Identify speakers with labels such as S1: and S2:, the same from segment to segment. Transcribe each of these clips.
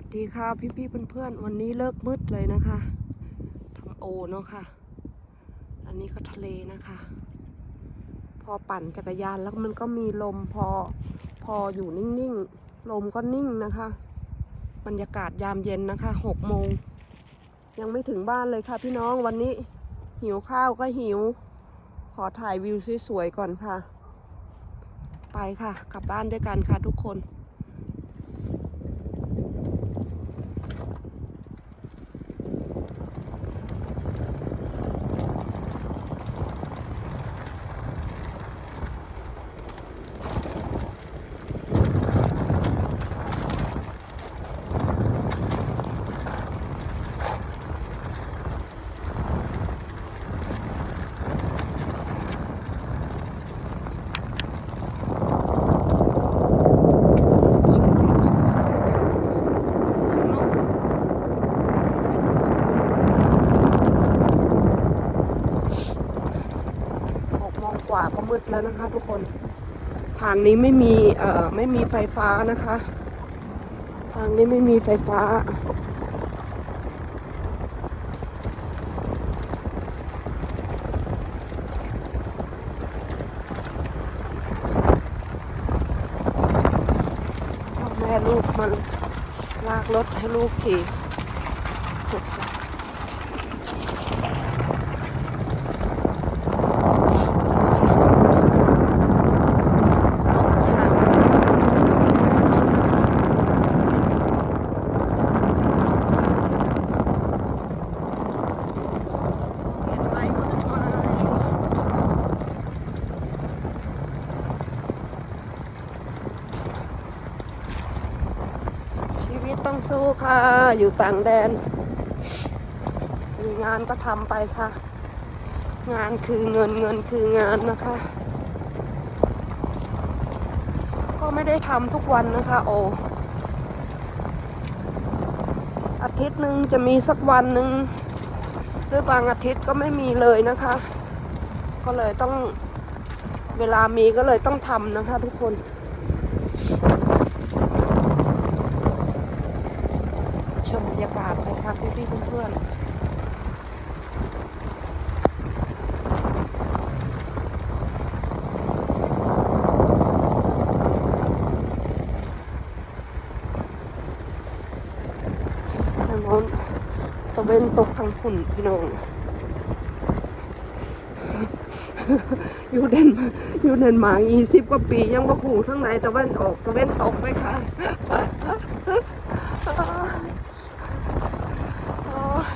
S1: วัสดีค่ะพี่พี่เพื่อนๆ วันนี้เลิกมืดเลยนะคะทำโอเนาะค่ะ อันนี้ก็ทะเลนะคะ พอปั่นจักรยานแล้วมันก็มีลมพอพออยู่นิ่งๆ ลมก็นิ่งนะคะ บรรยากาศยามเย็นนะคะหกโมง ยังไม่ถึงบ้านเลยค่ะพี่น้องวันนี้ หิวข้าวก็หิว ขอถ่ายวิวสวยๆก่อนค่ะ ไปค่ะ กลับบ้านด้วยกันค่ะทุกคน หกโมงกว่าก็มืด แล้วนะคะ ทุกคน ทางนี้ไม่มีเอ่อไม่มีไฟฟ้านะคะ ทางนี้ไม่มีไฟฟ้าพ่อแม่ลูกมันลากรถให้ลูกขี่ เห็นไหมมืดไหมชีวิตต้องสู้ ค่ะ อยู่ต่างแดน มีงานก็ทำไปค่ะ งานคือเงินเงินคืองานนะคะ ก็ไม่ได้ทำทุกวันนะคะ โอ อาทิตย์หนึ่งจะมีสักวันหนึ่งหรือบางอาทิตย์ก็ไม่มีเลยนะคะ ก็เลยต้องเวลามีก็เลยต้องทำนะคะทุกคน มบรรยากาศเลยค่ะพี่พี่ๆเพื่อนๆทางโน้นตะเวนตกทางฝุ่นพี่น้อง อยู่เดนมาอยู่เดนมาร์กยี่สิบกว่าปียังว่าขู่ทั้งไหนตะเวนออกตะเวนตกไหมคะ โอ้ย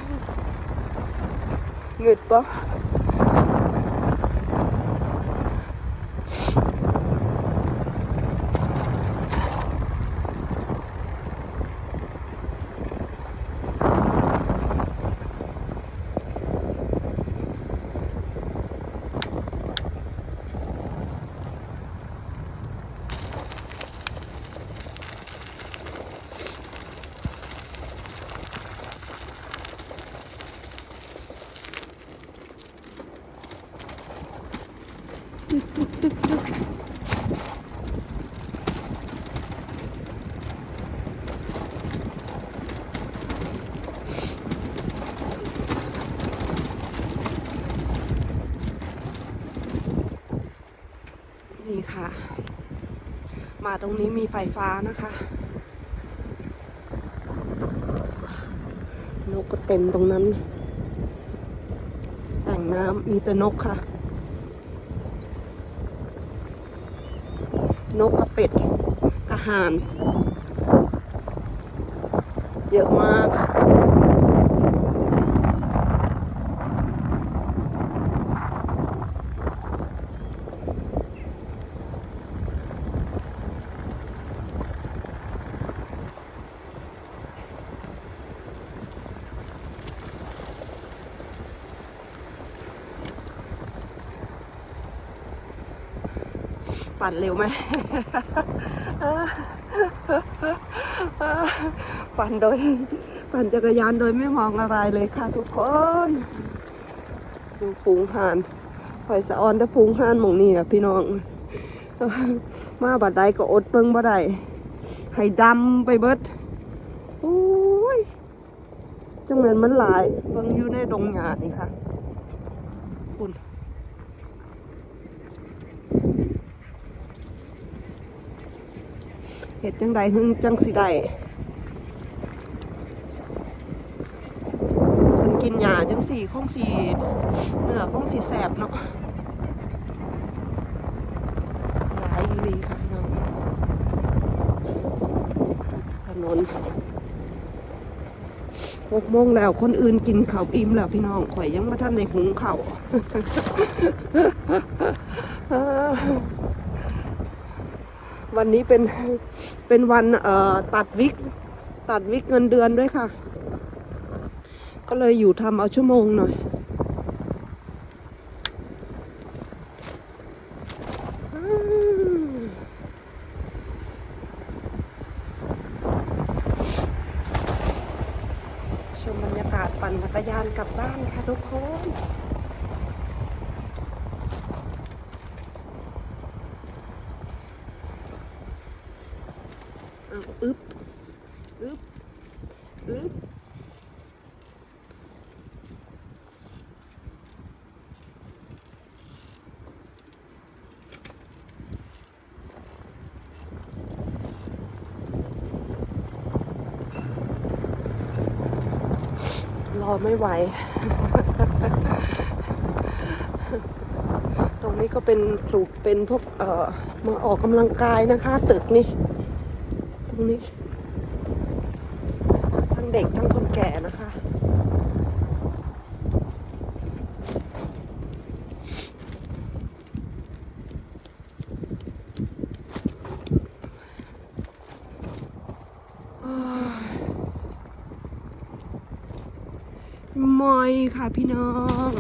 S1: หงึดป มาตรงนี้มีไฟฟ้านะคะ นกก็เต็มตรงนั้น แต่งน้ำมีแต่นกค่ะ นกกระเป็ดกระหาน เยอะมาก ปั่นเร็วไหมปั่นโดย ปั่นจักรยานโดยไม่มองอะไรเลยค่ะทุกคนดูฝูงห่านคอยสะออนถ้าฝูงห่านมองนี่นะพี่น้อง มาบัดใดก็อดเปิงบ่ได้ให้ดำไปเบิดอู้จังเหมือนมันหลายเบิ่งอยู่ในดงหญ้านี่ค่ะคุณ เห็ดจังใดหึงจังสิได้มันกินหญ้าจังสี่คงสีเนื้อคงสีแสบเนาะหลายอีลีค่ะพี่น้องถนนหกโมงแล้วคนอื่นกินข้าวอิ่มแล้วพี่น้องข่อยยังม่ทันในหุงข้าว วันนี้เป็นเป็นวันเอ่อตัดวิก ตัดวิกเงินเดือนด้วยค่ะ ก็เลยอยู่ทำเอาชั่วโมงหน่อยชมบรรยากาศปั่นจักรยานกลับบ้านค่ะทุกคนาอึบอึบอึบรอไม่ไหว ตรงนี้ก็เป็นปลูกเป็นพวกเอ่อมาออกกำลังกายนะคะ ตึกนี่ ตรงนี้ ทั้งเด็กทั้งคนแก่นะคะ มอยค่ะพี่น้อง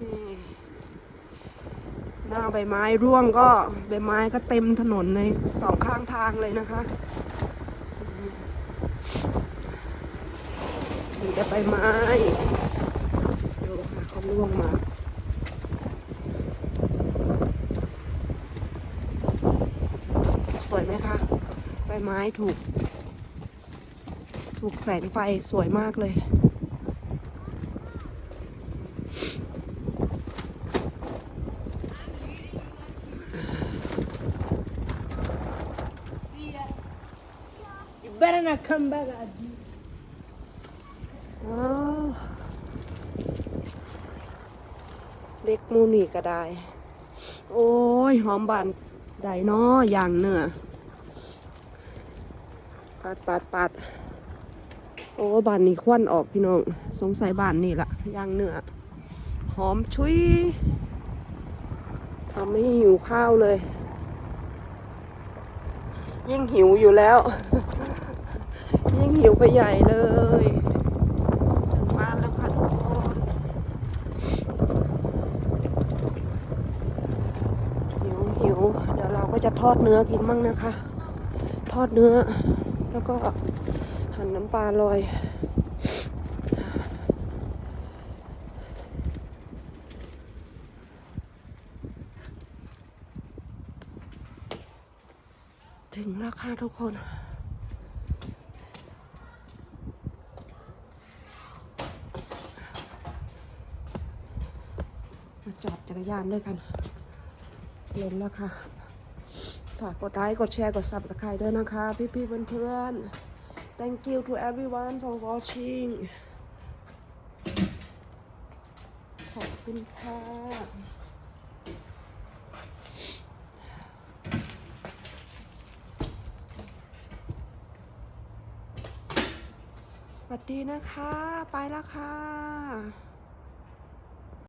S1: นี่ หน้าใบไม้ร่วงก็ใบไม้ก็เต็มถนนในสองข้างทางเลยนะคะมีแต่ใบไม้ดูค่ะเขาร่วงมาสวยไหมคะใบไม้ถูก ถูกแสงไฟสวยมากเลย
S2: better not come back, Adi.
S1: อ้าวเล็กมูนี่ก็ได้ โอ้ย หอมบานได้เนาะอย่างเนื้อปัดปัดปัดโอ้บานนี้ควันออกพี่น้อง สงสัยบานนี่ละย่างเนื้อหอมชุยทำให้หิวข้าวเลย ยิ่งหิวอยู่แล้ว ยิ่งหิวไปใหญ่เลยถึงบ้านแล้วค่ะทุกคนหิวหิวเดี๋ยวเราก็จะทอดเนื้อกินมั่งนะคะ ทอดเนื้อ แล้วก็หั่นน้ำปลาลอยถึงแล้วค่ะทุกคน จอดจักรยานด้วยกันลงแล้วค่ะฝากกดไลค์กดแชร์กด subscribe ด้วยนะคะ พี่ๆเพื่อนๆ thank you to everyone for watching ขอบคุณค่ะสวัสดีนะคะ ไปแล้วค่ะ